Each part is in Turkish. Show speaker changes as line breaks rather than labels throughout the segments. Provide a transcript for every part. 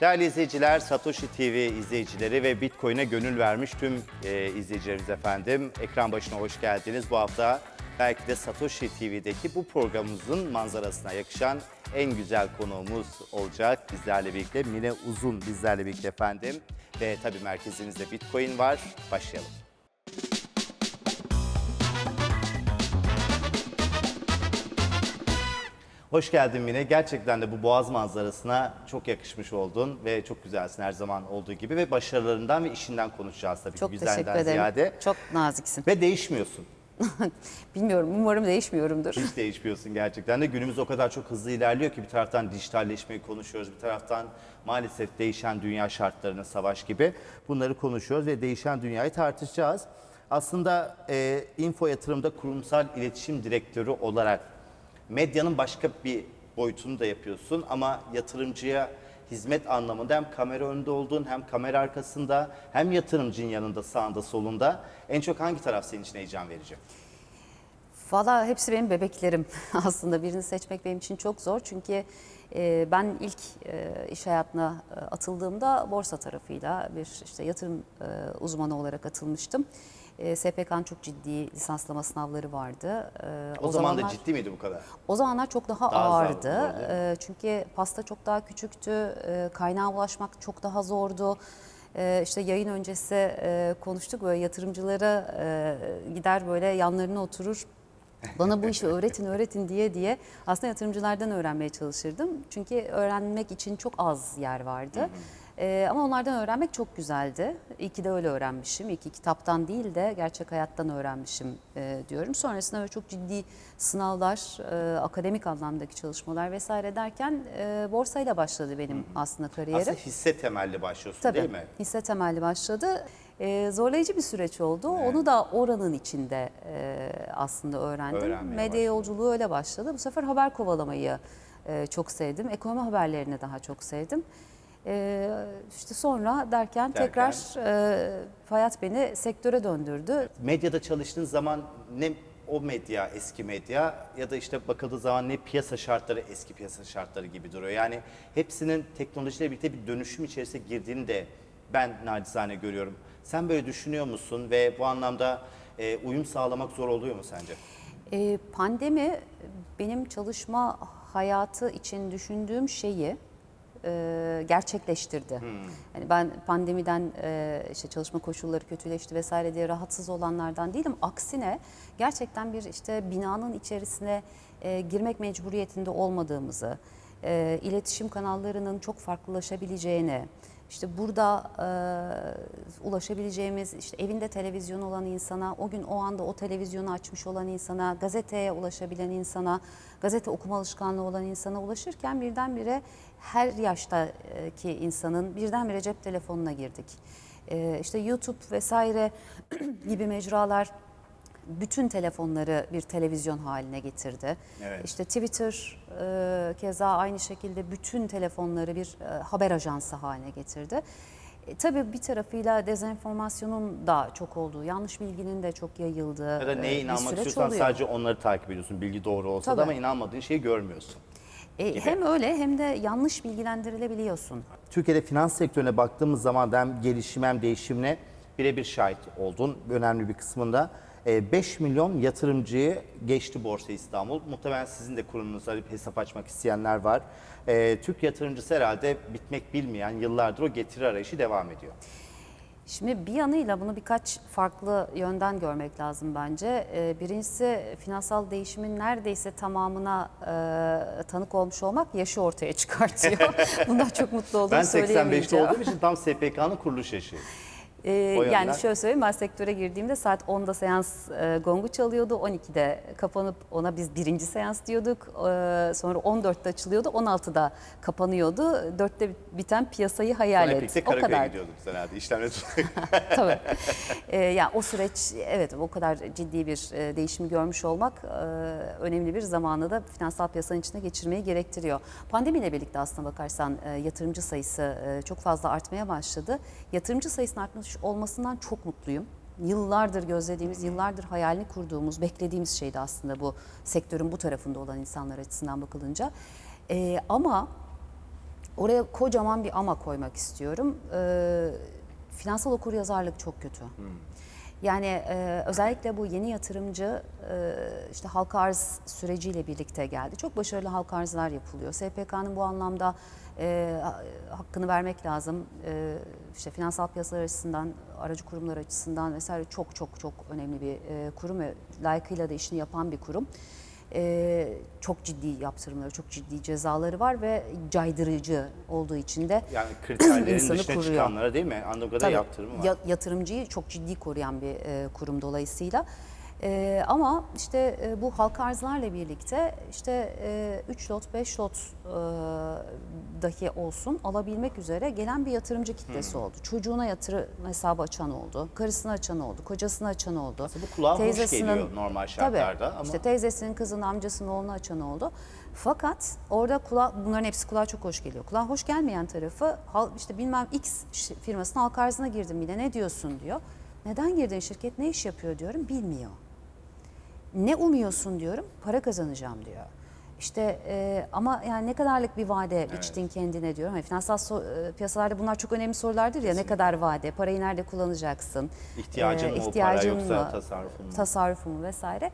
Değerli izleyiciler, Satoshi TV izleyicileri ve Bitcoin'e gönül vermiş tüm e, izleyicilerimiz efendim. Ekran başına hoş geldiniz. Bu hafta belki de Satoshi TV'deki bu programımızın manzarasına yakışan en güzel konuğumuz olacak. Bizlerle birlikte Mine Uzun bizlerle birlikte efendim. Ve tabii merkezimizde Bitcoin var. Başlayalım. Hoş geldin Mine. Gerçekten de bu boğaz manzarasına çok yakışmış oldun ve çok güzelsin her zaman olduğu gibi ve başarılarından ve işinden konuşacağız tabii
Çok
ki
teşekkür
güzelden
ederim.
ziyade.
Çok naziksin.
Ve değişmiyorsun.
Bilmiyorum umarım değişmiyorumdur.
Hiç değişmiyorsun gerçekten de. Günümüz o kadar çok hızlı ilerliyor ki bir taraftan dijitalleşmeyi konuşuyoruz, bir taraftan maalesef değişen dünya şartlarını, savaş gibi bunları konuşuyoruz ve değişen dünyayı tartışacağız. Aslında e, Info Yatırım'da kurumsal iletişim direktörü olarak medyanın başka bir boyutunu da yapıyorsun ama yatırımcıya hizmet anlamında hem kamera önünde olduğun hem kamera arkasında hem yatırımcının yanında sağında solunda en çok hangi taraf senin için heyecan verici?
Valla hepsi benim bebeklerim aslında. Birini seçmek benim için çok zor. Çünkü e, ben ilk e, iş hayatına e, atıldığımda borsa tarafıyla bir işte yatırım uzmanı olarak atılmıştım. E, SPK'nın çok ciddi lisanslama sınavları vardı. E,
O, zaman da ciddi miydi bu kadar?
O zamanlar çok daha,
Daha
ağırdı. Ee, çünkü pasta çok daha küçüktü. Ee, kaynağa ulaşmak çok daha zordu. Ee, işte yayın öncesi e, konuştuk böyle yatırımcılara e, gider böyle yanlarına oturur. Bana bu işi öğretin öğretin diye diye aslında yatırımcılardan öğrenmeye çalışırdım. Çünkü öğrenmek için çok az yer vardı. Ee, ama onlardan öğrenmek çok güzeldi. İyi ki de öyle öğrenmişim. İyi ki kitaptan değil de gerçek hayattan öğrenmişim e, diyorum. Sonrasında böyle çok ciddi sınavlar, e, akademik anlamdaki çalışmalar vesaire derken e, borsayla başladı benim aslında kariyerim.
Aslında hisse temelli başlıyorsun
Tabii
değil mi?
hisse temelli başladı. Ee, zorlayıcı bir süreç oldu. Onu da oranın içinde e, aslında öğrendim.
Öğrenmeye
Medya
başladın.
yolculuğu öyle başladı. Bu sefer haber kovalamayı e, çok sevdim. Ekonomi haberlerini daha çok sevdim. E, işte sonra derken,
Derken?
tekrar e, hayat beni sektöre döndürdü.
Medyada çalıştığın zaman ne o medya eski medya ya da işte bakıldığı zaman ne piyasa şartları eski piyasa şartları gibi duruyor. Yani hepsinin teknolojiyle birlikte bir dönüşüm içerisine girdiğini de ben nacizane görüyorum. Sen böyle düşünüyor musun ve bu anlamda e, uyum sağlamak zor oluyor mu sence?
E, pandemi benim çalışma hayatı için düşündüğüm şeyi e, gerçekleştirdi. Yani ben pandemiden e, işte çalışma koşulları kötüleşti vesaire diye rahatsız olanlardan değilim. Aksine gerçekten bir işte binanın içerisine e, girmek mecburiyetinde olmadığımızı, e, iletişim kanallarının çok farklılaşabileceğini, işte burada e, ulaşabileceğimiz, işte evinde televizyon olan insana, o gün o anda o televizyonu açmış olan insana, gazeteye ulaşabilen insana, gazete okuma alışkanlığı olan insana ulaşırken birdenbire her yaştaki insanın birdenbire cep telefonuna girdik. E, işte YouTube vesaire gibi mecralar bütün telefonları bir televizyon haline getirdi.
Evet.
İşte Twitter e, keza aynı şekilde bütün telefonları bir e, haber ajansı haline getirdi. E, tabii bir tarafıyla dezenformasyonun da çok olduğu, yanlış bilginin de çok yayıldığı
Ya da
e,
neye
bir
inanmak
süreç
istiyorsan
oluyor.
sadece onları takip ediyorsun. Bilgi doğru olsa da
Tabii.
ama inanmadığın şeyi görmüyorsun.
E, hem öyle hem de yanlış bilgilendirilebiliyorsun.
Türkiye'de finans sektörüne baktığımız zaman da hem gelişim hem değişimine birebir şahit oldun. Önemli bir kısmında. E, 5 milyon yatırımcıyı geçti Borsa İstanbul. Muhtemelen sizin de kurumunuzda bir hesap açmak isteyenler var. E, Türk yatırımcısı herhalde bitmek bilmeyen yıllardır o getiri arayışı devam ediyor.
Şimdi bir yanıyla bunu birkaç farklı yönden görmek lazım bence. Ee, Birincisi finansal değişimin neredeyse tamamına e, tanık olmuş olmak yaşı ortaya çıkartıyor. Bundan çok mutlu olduğumu
Ben 85'te
söyleyemeyeceğim.
olduğum için tam SPK'nın kuruluş yaşı.
Ee, yani şöyle söyleyeyim ben sektöre girdiğimde saat 10'da seans e, gongu çalıyordu. 12'de kapanıp ona biz birinci seans diyorduk. Ee, sonra 14'te açılıyordu. 16'da kapanıyordu. 4'te biten piyasayı hayal
Sonra
et. O
Karaköy'e
kadar.
gidiyorduk sen herhalde işlemle
Tabii. Ee, yani o süreç evet o kadar ciddi bir e, değişimi görmüş olmak e, önemli bir zamanı da finansal piyasanın içinde geçirmeyi gerektiriyor. Pandemiyle birlikte aslına bakarsan e, yatırımcı sayısı e, çok fazla artmaya başladı. Yatırımcı sayısının olmasından çok mutluyum. Yıllardır gözlediğimiz, yıllardır hayalini kurduğumuz, beklediğimiz şeydi aslında bu sektörün bu tarafında olan insanlar açısından bakılınca. E, ama Oraya kocaman bir ama koymak istiyorum. Ee, finansal okuryazarlık çok kötü. Yani e, özellikle bu yeni yatırımcı e, işte halka arz süreciyle birlikte geldi. Çok başarılı halka arzlar yapılıyor. SPK'nın bu anlamda e, ha- hakkını vermek lazım. E, işte finansal piyasalar açısından, aracı kurumlar açısından vesaire çok çok çok önemli bir e, kurum ve layıkıyla da işini yapan bir kurum. E, çok ciddi yaptırımları, çok ciddi cezaları var ve caydırıcı olduğu için de
Yani kriterlerin
İnsanı
dışına
kuruyor.
çıkanlara değil mi?
Tabii,
yaptırımı var.
ya- yatırımcıyı çok ciddi koruyan bir e, kurum dolayısıyla. E, ama işte e, bu halka arzlarla birlikte işte e, 3 lot 5 lot e, dahi olsun alabilmek üzere gelen bir yatırımcı kitlesi oldu. Çocuğuna yatırım hesabı açan oldu, karısına açan oldu, kocasına açan oldu.
Aslında bu kulağa hoş geliyor normal şartlarda
Tabii,
ama-
işte teyzesinin kızının amcasının oğlunu açan oldu. Fakat orada kula, bunların hepsi kulağa çok hoş geliyor. Kulağa hoş gelmeyen tarafı işte bilmem X firmasının halka arzına girdim yine ne diyorsun diyor. Neden girdin şirket ne iş yapıyor diyorum bilmiyor. Ne umuyorsun diyorum para kazanacağım diyor. İşte e, ama yani ne kadarlık bir vade biçtin kendine diyorum. Yani finansal so- e, piyasalarda bunlar çok önemli sorulardır ya ne kadar vade, parayı nerede kullanacaksın?
İhtiyacın
e,
mı o para
ihtiyacın
yoksa tasarrufun mu?
tasarrufu mu vesaire.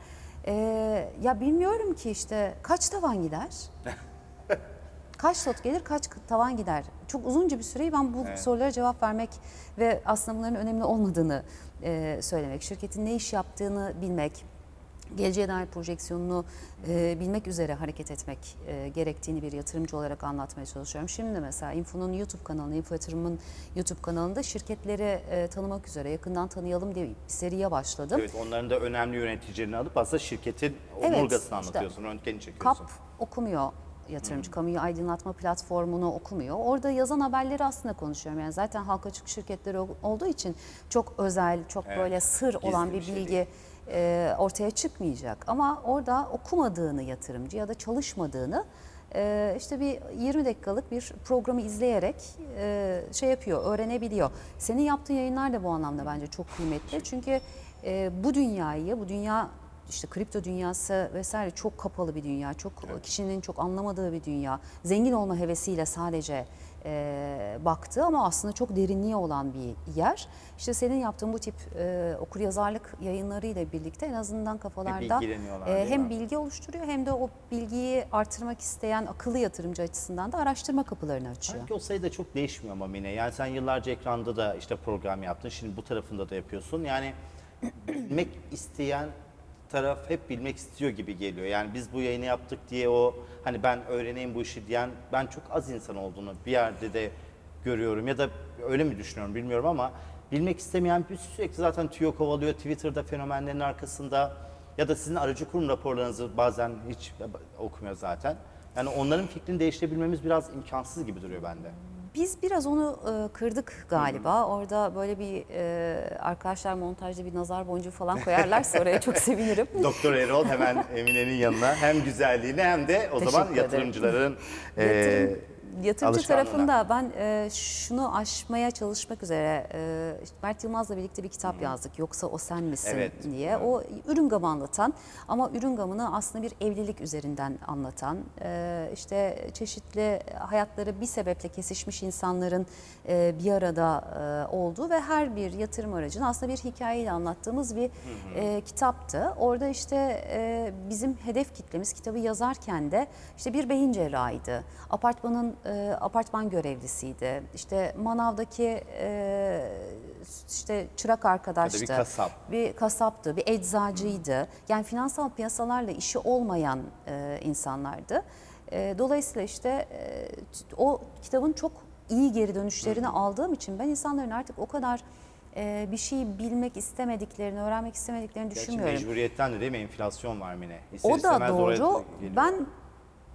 Ee, ya bilmiyorum ki işte kaç tavan gider? kaç lot gelir, kaç tavan gider? Çok uzunca bir süreyi ben bu sorulara cevap vermek ve aslında bunların önemli olmadığını e, söylemek, şirketin ne iş yaptığını bilmek, geleceğe dair projeksiyonunu e, bilmek üzere hareket etmek e, gerektiğini bir yatırımcı olarak anlatmaya çalışıyorum. Şimdi mesela Info'nun YouTube kanalında, Info Yatırım'ın YouTube kanalında şirketleri e, tanımak üzere yakından tanıyalım diye bir seriye başladım.
Evet onların da önemli yöneticilerini alıp aslında şirketin
Evet,
omurgasını
işte
anlatıyorsun, röntgeni
KAP
çekiyorsun.
okumuyor yatırımcı kamuyu aydınlatma platformunu okumuyor. Orada yazan haberleri aslında konuşuyorum. Yani zaten halka açık şirketleri ol- olduğu için çok özel, çok
Evet,
böyle sır olan
gizli
bir
bir şey
bilgi e, ortaya çıkmayacak. Ama orada okumadığını yatırımcı ya da çalışmadığını e, işte bir 20 dakikalık bir programı izleyerek e, şey yapıyor, öğrenebiliyor. Senin yaptığın yayınlar da bu anlamda bence çok kıymetli. Çünkü e, bu dünyayı, bu dünya işte kripto dünyası vesaire çok kapalı bir dünya. Çok kişinin çok anlamadığı bir dünya. Zengin olma hevesiyle sadece e, baktı ama aslında çok derinliği olan bir yer. İşte senin yaptığın bu tip e, okuryazarlık yayınlarıyla birlikte en azından kafalarda e, hem bilgi oluşturuyor hem de o bilgiyi artırmak isteyen akıllı yatırımcı açısından da araştırma kapılarını açıyor.
Sanki o sayı da çok değişmiyor ama Mine. Yani sen yıllarca ekranda da işte program yaptın. Şimdi bu tarafında da yapıyorsun. Yani bilmek isteyen taraf hep bilmek istiyor gibi geliyor. Yani biz bu yayını yaptık diye o hani ben öğreneyim bu işi diyen ben çok az insan olduğunu bir yerde de görüyorum ya da öyle mi düşünüyorum bilmiyorum ama bilmek istemeyen bir sürekli zaten tüyo kovalıyor Twitter'da fenomenlerin arkasında ya da sizin aracı kurum raporlarınızı bazen hiç okumuyor zaten. Yani onların fikrini değiştirebilmemiz biraz imkansız gibi duruyor bende.
Biz biraz onu e, kırdık galiba. Orada böyle bir e, arkadaşlar montajda bir nazar boncuğu falan koyarlarsa oraya çok sevinirim.
Doktor Erol hemen Emine'nin yanına hem güzelliğini hem de o
Teşekkür
zaman yatırımcıların
Yatırım-
eee,
Yatırımcı
alışkanlığına.
tarafında ben e, şunu aşmaya çalışmak üzere e, işte Mert Yılmaz'la birlikte bir kitap yazdık. Yoksa o sen misin
Evet,
diye. O ürün gamı anlatan ama ürün gamını aslında bir evlilik üzerinden anlatan e, işte çeşitli hayatları bir sebeple kesişmiş insanların e, bir arada e, olduğu ve her bir yatırım aracını aslında bir hikayeyle anlattığımız bir e, kitaptı. Orada işte e, bizim hedef kitlemiz kitabı yazarken de işte bir beyin cerrahıydı. Apartmanın e, apartman görevlisiydi. İşte manavdaki e, işte çırak arkadaştı.
Ya da bir kasap.
Bir kasaptı, bir eczacıydı. Yani finansal piyasalarla işi olmayan e, insanlardı. E, dolayısıyla işte e, o kitabın çok iyi geri dönüşlerini aldığım için ben insanların artık o kadar e, bir şey bilmek istemediklerini, öğrenmek istemediklerini
Gerçi
düşünmüyorum.
mecburiyetten de değil mi enflasyon var Mine. İster
O da doğru. Ben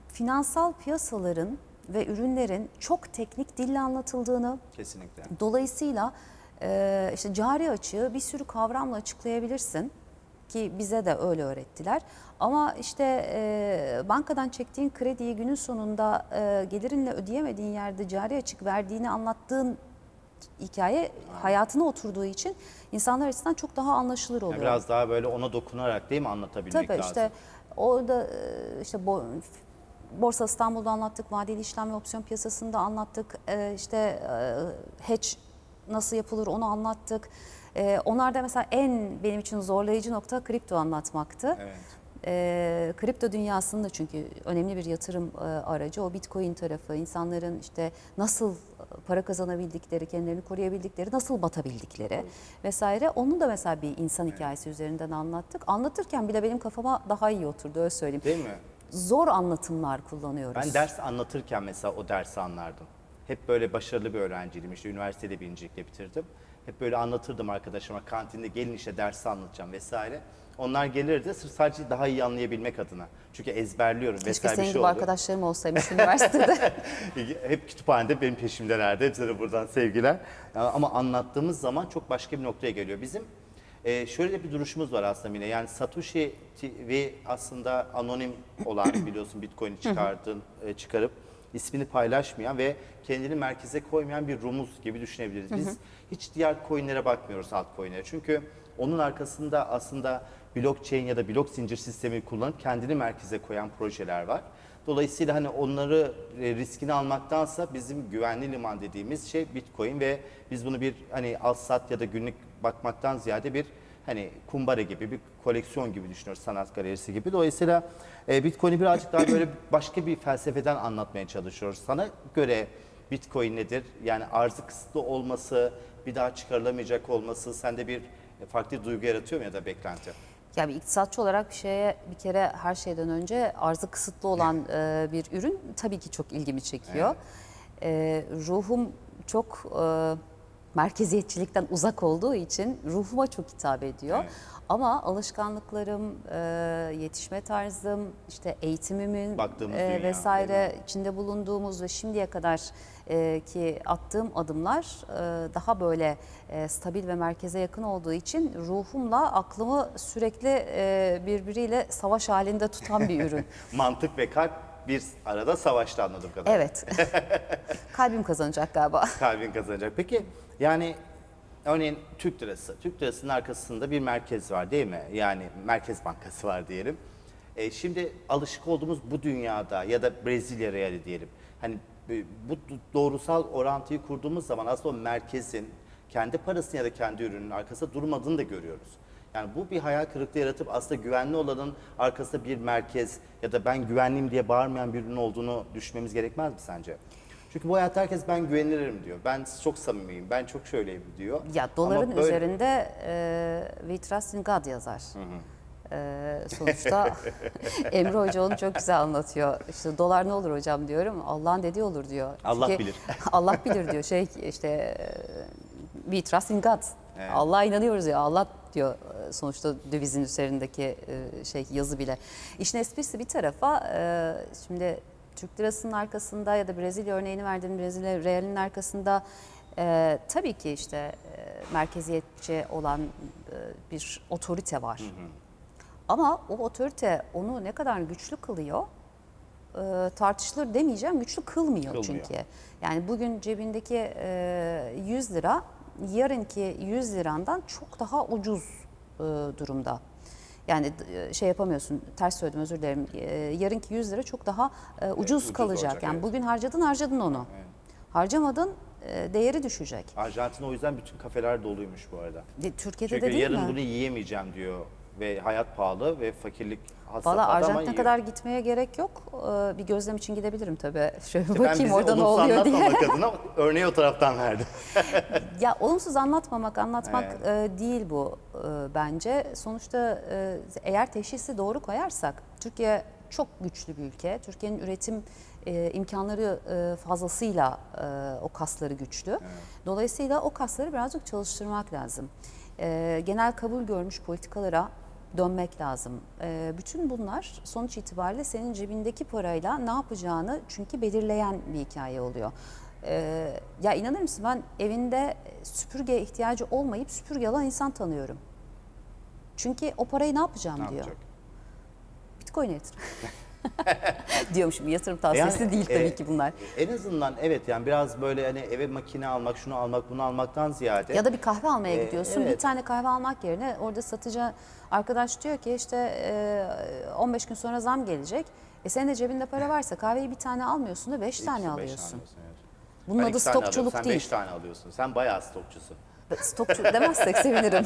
finansal piyasaların ve ürünlerin çok teknik dille anlatıldığını,
Kesinlikle.
dolayısıyla e, işte cari açığı bir sürü kavramla açıklayabilirsin ki bize de öyle öğrettiler. Ama işte e, bankadan çektiğin krediyi günün sonunda e, gelirinle ödeyemediğin yerde cari açık verdiğini anlattığın hikaye hayatına oturduğu için insanlar açısından çok daha anlaşılır oluyor.
Biraz daha böyle ona dokunarak değil mi anlatabilmek
Tabii
lazım.
işte orada e, işte bo- Borsa İstanbul'da anlattık, vadeli işlem ve opsiyon piyasasında anlattık. E, işte e, hedge nasıl yapılır onu anlattık. E, onlarda mesela en benim için zorlayıcı nokta kripto anlatmaktı.
Evet.
E, kripto dünyasında çünkü önemli bir yatırım e, aracı o bitcoin tarafı insanların işte nasıl e, para kazanabildikleri, kendilerini koruyabildikleri, nasıl batabildikleri vesaire. Onu da mesela bir insan hikayesi üzerinden anlattık. Anlatırken bile benim kafama daha iyi oturdu öyle söyleyeyim.
Değil mi?
Zor anlatımlar kullanıyoruz.
Ben ders anlatırken mesela o dersi anlardım. Hep böyle başarılı bir öğrenciydim. İşte üniversitede birincilikle bitirdim. Hep böyle anlatırdım arkadaşıma kantinde gelin işte dersi anlatacağım vesaire. Onlar gelirdi sırf sadece daha iyi anlayabilmek adına. Çünkü ezberliyorum
Keşke
vesaire bir
senin
şey
gibi
oluyor.
arkadaşlarım olsaymış üniversitede.
Hep kütüphanede benim peşimdelerdi. Hepsine buradan sevgiler. Ama anlattığımız zaman çok başka bir noktaya geliyor. Bizim e, şöyle bir duruşumuz var aslında yine. Yani Satoshi TV aslında anonim olan biliyorsun Bitcoin'i çıkardın, e, çıkarıp ismini paylaşmayan ve kendini merkeze koymayan bir rumuz gibi düşünebiliriz. Biz hiç diğer coinlere bakmıyoruz altcoin'lere. Çünkü onun arkasında aslında blockchain ya da blok zincir sistemi kullanıp kendini merkeze koyan projeler var. Dolayısıyla hani onları e, riskini almaktansa bizim güvenli liman dediğimiz şey Bitcoin ve biz bunu bir hani al sat ya da günlük bakmaktan ziyade bir hani kumbara gibi bir koleksiyon gibi düşünüyoruz sanat galerisi gibi. Dolayısıyla e, Bitcoin'i birazcık daha böyle başka bir felsefeden anlatmaya çalışıyoruz. Sana göre Bitcoin nedir? Yani arzı kısıtlı olması, bir daha çıkarılamayacak olması sende bir farklı duygu yaratıyor mu ya da beklenti?
Ya bir iktisatçı olarak bir şeye bir kere her şeyden önce arzı kısıtlı olan e, bir ürün tabii ki çok ilgimi çekiyor. E, ruhum çok e, merkeziyetçilikten uzak olduğu için ruhuma çok hitap ediyor.
Evet.
Ama alışkanlıklarım, e, yetişme tarzım, işte eğitimimin
Baktığımız
e,
dünya,
vesaire içinde bulunduğumuz ve şimdiye kadar e, ki attığım adımlar e, daha böyle e, stabil ve merkeze yakın olduğu için ruhumla aklımı sürekli e, birbiriyle savaş halinde tutan bir ürün.
Mantık ve kalp bir arada savaşta anladığım kadarıyla.
Evet. Kalbim kazanacak galiba.
Kalbin kazanacak. Peki yani örneğin Türk lirası. Türk lirasının arkasında bir merkez var değil mi? Yani Merkez Bankası var diyelim. E, şimdi alışık olduğumuz bu dünyada ya da Brezilya reali diyelim. Hani e, bu doğrusal orantıyı kurduğumuz zaman aslında o merkezin kendi parasını ya da kendi ürünün arkasında durmadığını da görüyoruz. Yani bu bir hayal kırıklığı yaratıp aslında güvenli olanın arkasında bir merkez ya da ben güvenliyim diye bağırmayan bir ürün olduğunu düşünmemiz gerekmez mi sence? Çünkü bu hayatta herkes ben güvenirim diyor. Ben çok samimiyim, ben çok şöyleyim diyor.
Ya doların
Ama böyle-
üzerinde e, We Trust in God yazar. E, sonuçta Emre Hoca onu çok güzel anlatıyor. İşte dolar ne olur hocam diyorum. Allah'ın dediği olur diyor.
Allah
Çünkü-
bilir.
Allah bilir diyor. Şey işte e, We Trust in God.
Evet.
Allah'a inanıyoruz ya. Allah diyor e, sonuçta dövizin üzerindeki e, şey yazı bile. İşin esprisi bir tarafa şimdi Türk lirasının arkasında ya da Brezilya örneğini verdiğim Brezilya realinin arkasında e, tabii ki işte e, merkeziyetçi olan e, bir otorite var. Ama o otorite onu ne kadar güçlü kılıyor e, tartışılır demeyeceğim güçlü kılmıyor,
Kılmıyor.
çünkü. Yani bugün cebindeki e, 100 lira yarınki 100 lirandan çok daha ucuz e, durumda. Yani e, şey yapamıyorsun ters söyledim özür dilerim. E, yarınki 100 lira çok daha e, ucuz,
ucuz
kalacak.
olacak,
yani
evet.
bugün harcadın harcadın onu. Harcamadın e, değeri düşecek.
Arjantin o yüzden bütün kafeler doluymuş bu arada.
De- Türkiye'de
Çünkü
de değil
yarın
mi?
bunu yiyemeyeceğim diyor ve hayat pahalı ve fakirlik had
Valla Arjantin'e kadar gitmeye gerek yok. Ee, Bir gözlem için gidebilirim tabii. Şöyle
İşte ben
bakayım orada ne oluyor diye.
anlatmamak adına örneği o taraftan verdim.
Ya olumsuz anlatmamak, anlatmak
Evet.
e, değil bu e, bence. Sonuçta e, eğer teşhisi doğru koyarsak, Türkiye çok güçlü bir ülke. Türkiye'nin üretim e, imkanları e, fazlasıyla e, o kasları güçlü. Dolayısıyla o kasları birazcık çalıştırmak lazım. E, genel kabul görmüş politikalara dönmek lazım. E, bütün bunlar sonuç itibariyle senin cebindeki parayla ne yapacağını çünkü belirleyen bir hikaye oluyor. Ee, ya inanır mısın ben evinde süpürge ihtiyacı olmayıp süpürge alan insan tanıyorum. Çünkü o parayı ne yapacağım
Ne
diyor.
yapacak?
Bitcoin'e yatır. Diyormuşum yatırım tavsiyesi
Yani,
değil tabii
e,
ki bunlar.
En azından evet yani biraz böyle hani eve makine almak, şunu almak, bunu almaktan ziyade
Ya da bir kahve almaya
Ee,
gidiyorsun. Bir
evet.
tane kahve almak yerine orada satıcı arkadaş diyor ki işte e, 15 gün sonra zam gelecek. E senin de cebinde para varsa kahveyi bir tane almıyorsun da beş tane
İkisi beş
alıyorsun.
alıyorsun, evet.
Bunun
Ben
adı
iki tane
stokçuluk
Sen
değil.
beş tane alıyorsun. Sen bayağı stokçusun.
Stokçu demezsek sevinirim.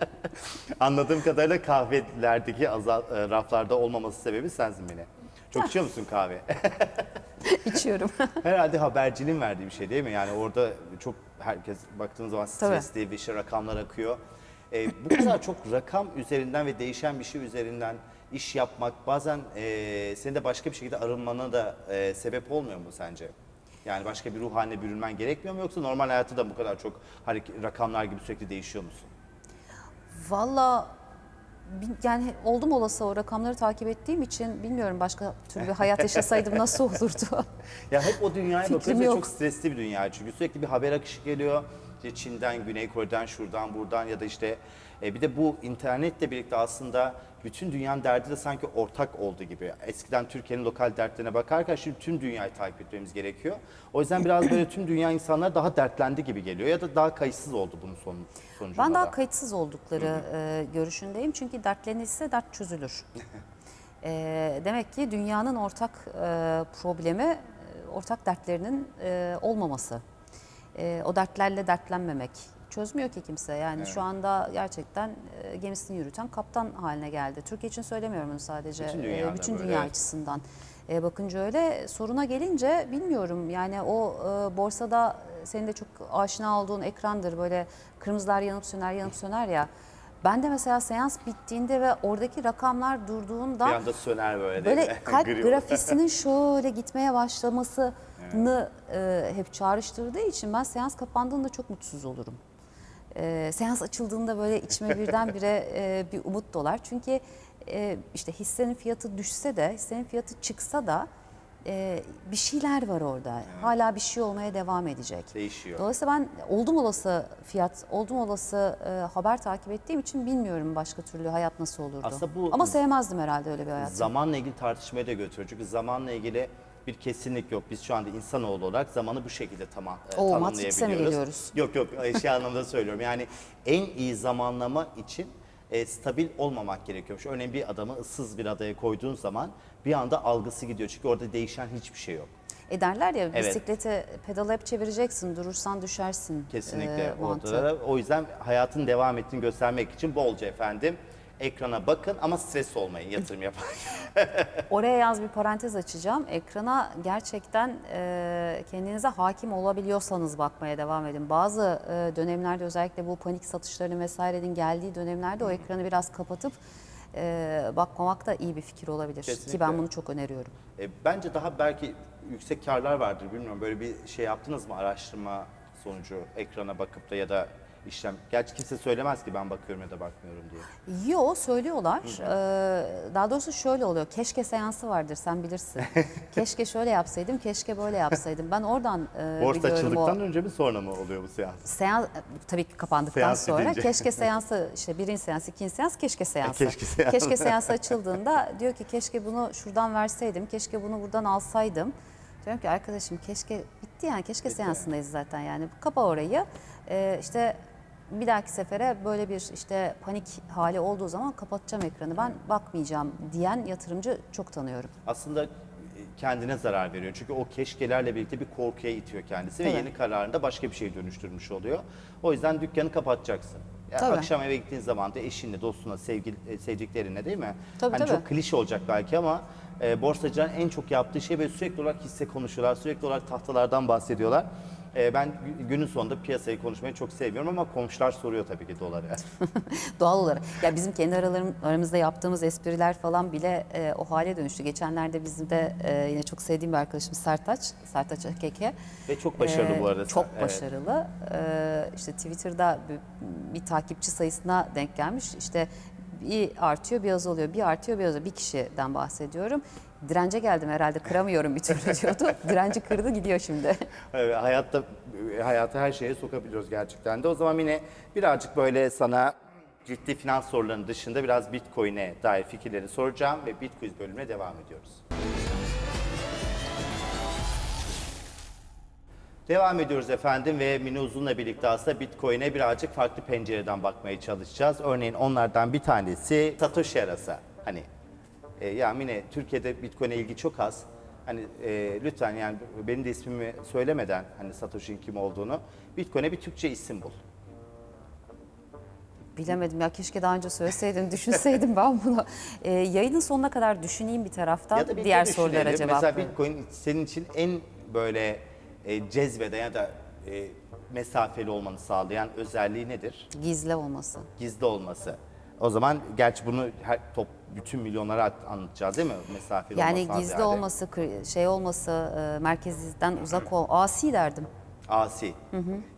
Anladığım kadarıyla kahvelerdeki azal, e, raflarda olmaması sebebi sensin beni. Çok içiyor musun kahve?
İçiyorum.
Herhalde habercinin verdiği bir şey değil mi? Yani orada çok herkes baktığınız zaman stresli bir şey rakamlar akıyor. Ee, bu kadar çok rakam üzerinden ve değişen bir şey üzerinden iş yapmak bazen e, senin de başka bir şekilde arınmana da e, sebep olmuyor mu sence? Yani başka bir ruh haline bürünmen gerekmiyor mu yoksa normal hayatı da bu kadar çok hareket, rakamlar gibi sürekli değişiyor musun?
Valla yani oldum olası o rakamları takip ettiğim için bilmiyorum başka türlü bir hayat yaşasaydım nasıl olurdu.
Ya hep o dünyaya bakıyoruz ve çok stresli bir dünya çünkü sürekli bir haber akışı geliyor. İşte Çin'den, Güney Kore'den, şuradan, buradan ya da işte e, bir de bu internetle birlikte aslında bütün dünyanın derdi de sanki ortak oldu gibi. Eskiden Türkiye'nin lokal dertlerine bakarken şimdi tüm dünyayı takip etmemiz gerekiyor. O yüzden biraz böyle tüm dünya insanlar daha dertlendi gibi geliyor ya da daha kayıtsız oldu bunun son, sonucunda
Ben daha
da.
kayıtsız oldukları e, görüşündeyim çünkü dertlenilse dert çözülür. E, demek ki dünyanın ortak e, problemi e, ortak dertlerinin e, olmaması. E, o dertlerle dertlenmemek. Çözmüyor ki kimse. Yani şu anda gerçekten e, gemisini yürüten kaptan haline geldi. Türkiye için söylemiyorum bunu sadece.
Bütün
E, bütün
böyle,
dünya
evet.
açısından. E, bakınca öyle soruna gelince bilmiyorum yani o e, borsada senin de çok aşina olduğun ekrandır böyle kırmızılar yanıp söner yanıp söner ya. Ben de mesela seans bittiğinde ve oradaki rakamlar durduğunda
Bir anda söner böyle
böyle kalp grafisinin şöyle gitmeye başlamasını e, hep çağrıştırdığı için ben seans kapandığında çok mutsuz olurum. E, seans açıldığında böyle içime birdenbire e, bir umut dolar. Çünkü e, işte hissenin fiyatı düşse de, hissenin fiyatı çıksa da e, bir şeyler var orada. Hala bir şey olmaya devam edecek.
Değişiyor.
Dolayısıyla ben oldum olası fiyat, oldum olası e, haber takip ettiğim için bilmiyorum başka türlü hayat nasıl olurdu.
Aslında bu-
Ama sevmezdim herhalde öyle bir hayatı.
Zamanla ilgili tartışmaya da götürüyor. Çünkü zamanla ilgili bir kesinlik yok. Biz şu anda insanoğlu olarak zamanı bu şekilde tamam, e,
Oo. Matrix'e mi geliyoruz?
Yok yok şey anlamda söylüyorum. Yani en iyi zamanlama için e, stabil olmamak gerekiyormuş. Örneğin bir adamı ıssız bir adaya koyduğun zaman bir anda algısı gidiyor. Çünkü orada değişen hiçbir şey yok.
E derler ya
Evet.
bisiklete pedalı hep çevireceksin, durursan düşersin.
Kesinlikle
e, mantığı.
ortada. O yüzden hayatın devam ettiğini göstermek için bolca efendim ekrana bakın ama stres olmayın yatırım yaparken.
Oraya yaz bir parantez açacağım. Ekrana gerçekten e, kendinize hakim olabiliyorsanız bakmaya devam edin. Bazı e, dönemlerde özellikle bu panik satışlarının vesairenin geldiği dönemlerde o ekranı biraz kapatıp e, bakmamak da iyi bir fikir olabilir.
Kesinlikle.
Ki ben bunu çok öneriyorum.
E, bence daha belki yüksek karlar vardır bilmiyorum. Böyle bir şey yaptınız mı araştırma sonucu ekrana bakıp da ya da işlem. Gerçi kimse söylemez ki ben bakıyorum ya da bakmıyorum diye.
Yo söylüyorlar. Ee, daha doğrusu şöyle oluyor. Keşke seansı vardır sen bilirsin. keşke şöyle yapsaydım, keşke böyle yapsaydım. Ben oradan e,
Borsa
biliyorum
açıldıktan önce mi sonra mı oluyor bu seans?
seans tabii ki kapandıktan
Seans
sonra
bitince.
keşke seansı işte birinci seans, ikinci seans, keşke seansı.
Keşke seansı.
Keşke seansı açıldığında diyor ki keşke bunu şuradan verseydim, keşke bunu buradan alsaydım. Diyorum ki arkadaşım keşke bitti yani keşke seansındayız zaten yani kapa orayı. Ee, işte bir dahaki sefere böyle bir işte panik hali olduğu zaman kapatacağım ekranı ben bakmayacağım diyen yatırımcı çok tanıyorum.
Aslında e, kendine zarar veriyor. Çünkü o keşkelerle birlikte bir korkuya itiyor kendisi ve
Tabii.
yeni kararında başka bir şey dönüştürmüş oluyor. O yüzden dükkanı kapatacaksın. Yani
Tabii.
akşam eve gittiğin zaman da eşinle, dostuna, sevgili, e, sevdiklerinle değil mi?
Tabii,
hani
tabii.
çok klişe olacak belki ama e, borsacıların en çok yaptığı şey böyle sürekli olarak hisse konuşuyorlar, sürekli olarak tahtalardan bahsediyorlar. E, ben gü- günün sonunda piyasayı konuşmayı çok sevmiyorum ama komşular soruyor tabii ki doları.
Doğal olarak. Ya bizim kendi aralarım, aramızda yaptığımız espriler falan bile e, o hale dönüştü. Geçenlerde bizim de e, yine çok sevdiğim bir arkadaşım Sertaç, Sertaç Akeke.
Ve çok başarılı
Ee,
bu arada.
Çok
Evet.
başarılı. Ee, işte Twitter'da bir, bir takipçi sayısına denk gelmiş. İşte bir artıyor bir azalıyor, bir artıyor bir azalıyor. Bir kişiden bahsediyorum. Dirence geldim herhalde kıramıyorum bir türlü diyordu. Direnci kırdı gidiyor şimdi.
Evet, hayatta hayatı her şeye sokabiliyoruz gerçekten de. O zaman yine birazcık böyle sana ciddi finans sorularının dışında biraz Bitcoin'e dair fikirleri soracağım ve Bitcoin bölümüne devam ediyoruz. Devam ediyoruz efendim ve Mine Uzun'la birlikte aslında Bitcoin'e birazcık farklı pencereden bakmaya çalışacağız. Örneğin onlardan bir tanesi Satoshi Arasa. Hani E, ya Mine Türkiye'de Bitcoin'e ilgi çok az. Hani e, lütfen yani benim de ismimi söylemeden hani Satoshi'nin kim olduğunu Bitcoin'e bir Türkçe isim bul.
Bilemedim ya keşke daha önce söyleseydin, düşünseydim ben bunu. Ee, yayının sonuna kadar düşüneyim bir taraftan.
Ya da birlikte
Diğer sorulara
düşünelim.
cevap
Mesela. Bitcoin senin için en böyle e, cezbeden ya da e, mesafeli olmanı sağlayan özelliği nedir?
Gizli olması.
Gizli olması. O zaman gerçi bunu her top bütün milyonlara at- anlatacağız değil mi? Mesafeli
Yani
olmasından
gizli
ziyade.
olması, kri- şey olması, e, merkezden uzak ol. Asi derdim.
Asi.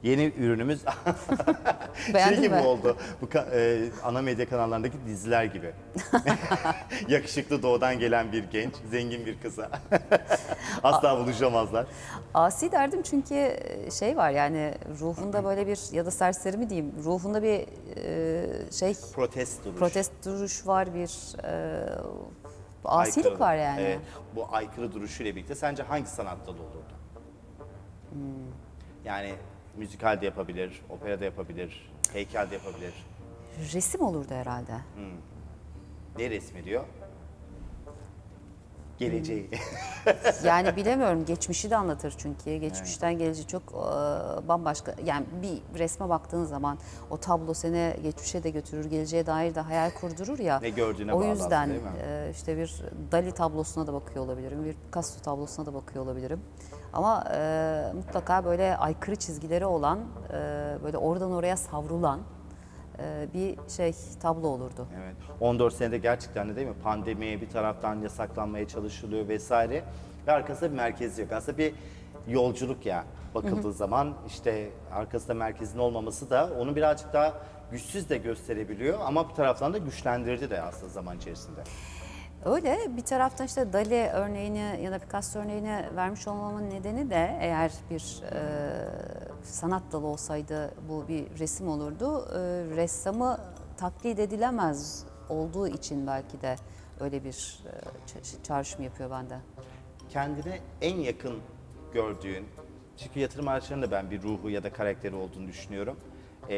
Yeni ürünümüz şey gibi
mi?
oldu. Bu e, ana medya kanallarındaki diziler gibi. Yakışıklı doğudan gelen bir genç, zengin bir kıza. Asla buluşamazlar.
Asi derdim çünkü e, şey var yani ruhunda böyle bir ya da serseri mi diyeyim ruhunda bir e, şey
Protest duruş.
protest duruş var bir e, asilik
Aykırı.
var yani.
Evet, bu aykırı duruşuyla birlikte sence hangi sanatta da olurdu?
Hmm.
Yani müzikal de yapabilir, opera da yapabilir, heykel de yapabilir.
Resim olurdu herhalde.
Ne resmediyor? Geleceği.
Yani bilemiyorum geçmişi de anlatır çünkü geçmişten geleceği çok e, bambaşka yani bir resme baktığın zaman o tablo seni geçmişe de götürür geleceğe dair de hayal kurdurur ya.
Ne gördüğüne
O yüzden e, işte bir Dali tablosuna da bakıyor olabilirim bir Picasso tablosuna da bakıyor olabilirim. Ama e, mutlaka böyle aykırı çizgileri olan e, böyle oradan oraya savrulan e, bir şey tablo olurdu.
Evet. 14 senede gerçekten de değil mi? Pandemiye bir taraftan yasaklanmaya çalışılıyor vesaire. Ve arkasında bir merkezi yok. Aslında bir yolculuk ya bakıldığı zaman işte arkasında merkezin olmaması da onu birazcık daha güçsüz de gösterebiliyor ama bir taraftan da güçlendirdi de aslında zaman içerisinde.
Öyle bir taraftan işte Dali örneğini ya da Picasso örneğini vermiş olmamın nedeni de eğer bir e, sanat dalı olsaydı bu bir resim olurdu. E, ressamı taklit edilemez olduğu için belki de öyle bir e, ça- çağrışım yapıyor bende.
Kendine en yakın gördüğün, çünkü yatırım araçlarının da ben bir ruhu ya da karakteri olduğunu düşünüyorum. Ee,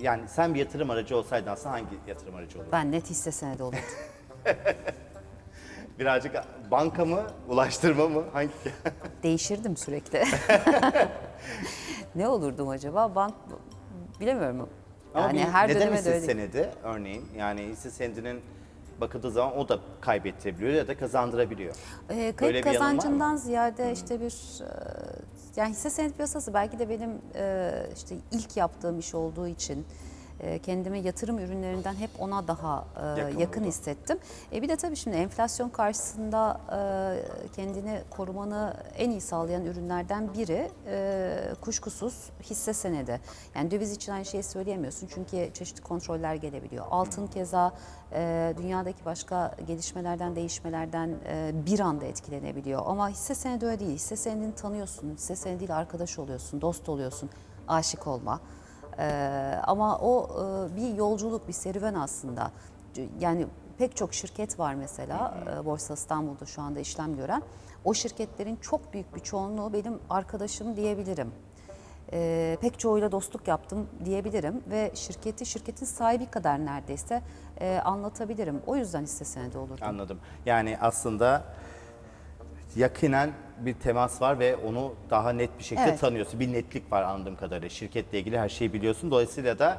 yani sen bir yatırım aracı olsaydın aslında hangi yatırım aracı olurdun?
Ben net hisse senedi olurdu.
Birazcık banka mı, ulaştırma mı? Hangi?
Değişirdim sürekli. ne olurdum acaba? Bank bilemiyorum.
Ama
Yani
bir,
her
neden hisse
öyle.
senedi örneğin? Yani hisse senedinin bakıldığı zaman o da kaybettirebiliyor ya da kazandırabiliyor.
Ee,
Böyle
kayıp
mı?
kazancından ziyade işte bir e, yani hisse senedi piyasası belki de benim e, işte ilk yaptığım iş olduğu için kendimi yatırım ürünlerinden hep ona daha e,
Yakın
hissettim. E, bir de tabii şimdi enflasyon karşısında e, kendini korumanı en iyi sağlayan ürünlerden biri e, kuşkusuz hisse senedi. Yani döviz için aynı şeyi söyleyemiyorsun çünkü çeşitli kontroller gelebiliyor. Altın keza e, dünyadaki başka gelişmelerden, değişmelerden e, bir anda etkilenebiliyor. Ama hisse senedi öyle değil. Hisse senedini tanıyorsun, hisse senediyle arkadaş oluyorsun, dost oluyorsun, aşık olma. Ee, ama o e, bir yolculuk, bir serüven aslında. Yani pek çok şirket var mesela e, Borsa İstanbul'da şu anda işlem gören. O şirketlerin çok büyük bir çoğunluğu benim arkadaşım diyebilirim. Ee, pek çoğuyla dostluk yaptım diyebilirim ve şirketi şirketin sahibi kadar neredeyse e, anlatabilirim. O yüzden hisse senedi olurdu.
Anladım. Yani aslında yakinen bir temas var ve onu daha net bir şekilde
Evet.
tanıyorsun. Bir netlik var anladığım kadarıyla. Şirketle ilgili her şeyi biliyorsun. Dolayısıyla da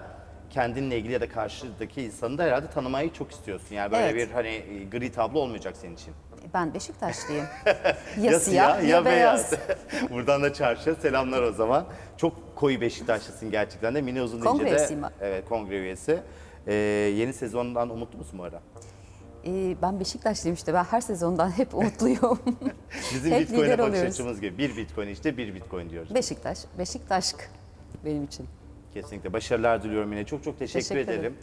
kendinle ilgili ya da karşıdaki insanı da herhalde tanımayı çok istiyorsun. Yani böyle
Evet.
bir hani e, gri tablo olmayacak senin için.
Ben Beşiktaşlıyım. ya, siyah ya, beyaz.
Buradan da çarşıya selamlar o zaman. Çok koyu Beşiktaşlısın gerçekten de. Mini Uzun
Kongre
deyince de-
üyesiyim ben.
Evet kongre üyesi. Ee, yeni sezondan umutlu musun bu ara?
Ben Beşiktaşlıyım işte. Ben her sezondan hep umutluyum.
Bizim
Hep
Bitcoin'e bakış
oluyoruz.
açımız gibi. Bir Bitcoin işte bir Bitcoin diyoruz.
Beşiktaş, Beşiktaşk benim için.
Kesinlikle. Başarılar diliyorum yine. Çok çok teşekkür,
Teşekkür ederim.
ederim.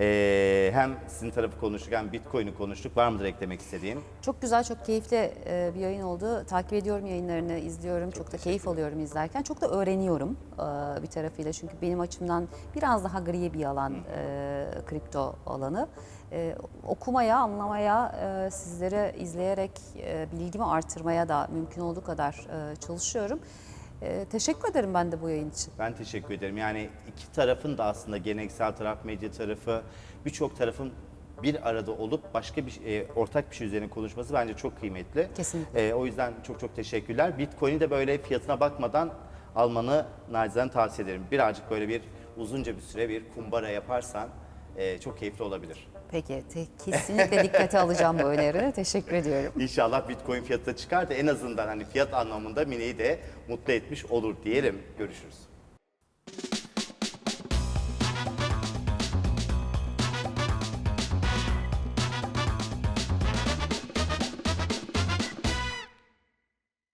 Ee, hem sizin tarafı konuştuk hem Bitcoin'i konuştuk. Var mıdır eklemek istediğin?
Çok güzel, çok keyifli e, bir yayın oldu. Takip ediyorum yayınlarını, izliyorum. Çok, da keyif alıyorum izlerken. Çok da öğreniyorum e, bir tarafıyla. Çünkü benim açımdan biraz daha gri bir alan e, kripto alanı. E, okumaya, anlamaya, e, sizleri izleyerek e, bilgimi artırmaya da mümkün olduğu kadar e, çalışıyorum. E, teşekkür ederim ben de bu yayın için.
Ben teşekkür ederim. Yani iki tarafın da aslında geleneksel taraf, medya tarafı, birçok tarafın bir arada olup başka bir e, ortak bir şey üzerine konuşması bence çok kıymetli.
Kesinlikle.
E, o yüzden çok çok teşekkürler. Bitcoin'i de böyle fiyatına bakmadan almanı nacizane tavsiye ederim. Birazcık böyle bir uzunca bir süre bir kumbara yaparsan e, çok keyifli olabilir.
Peki te- kesinlikle dikkate alacağım bu öneri. Teşekkür ediyorum.
İnşallah Bitcoin fiyatı da çıkar da en azından hani fiyat anlamında Mine'yi de mutlu etmiş olur diyelim. Görüşürüz.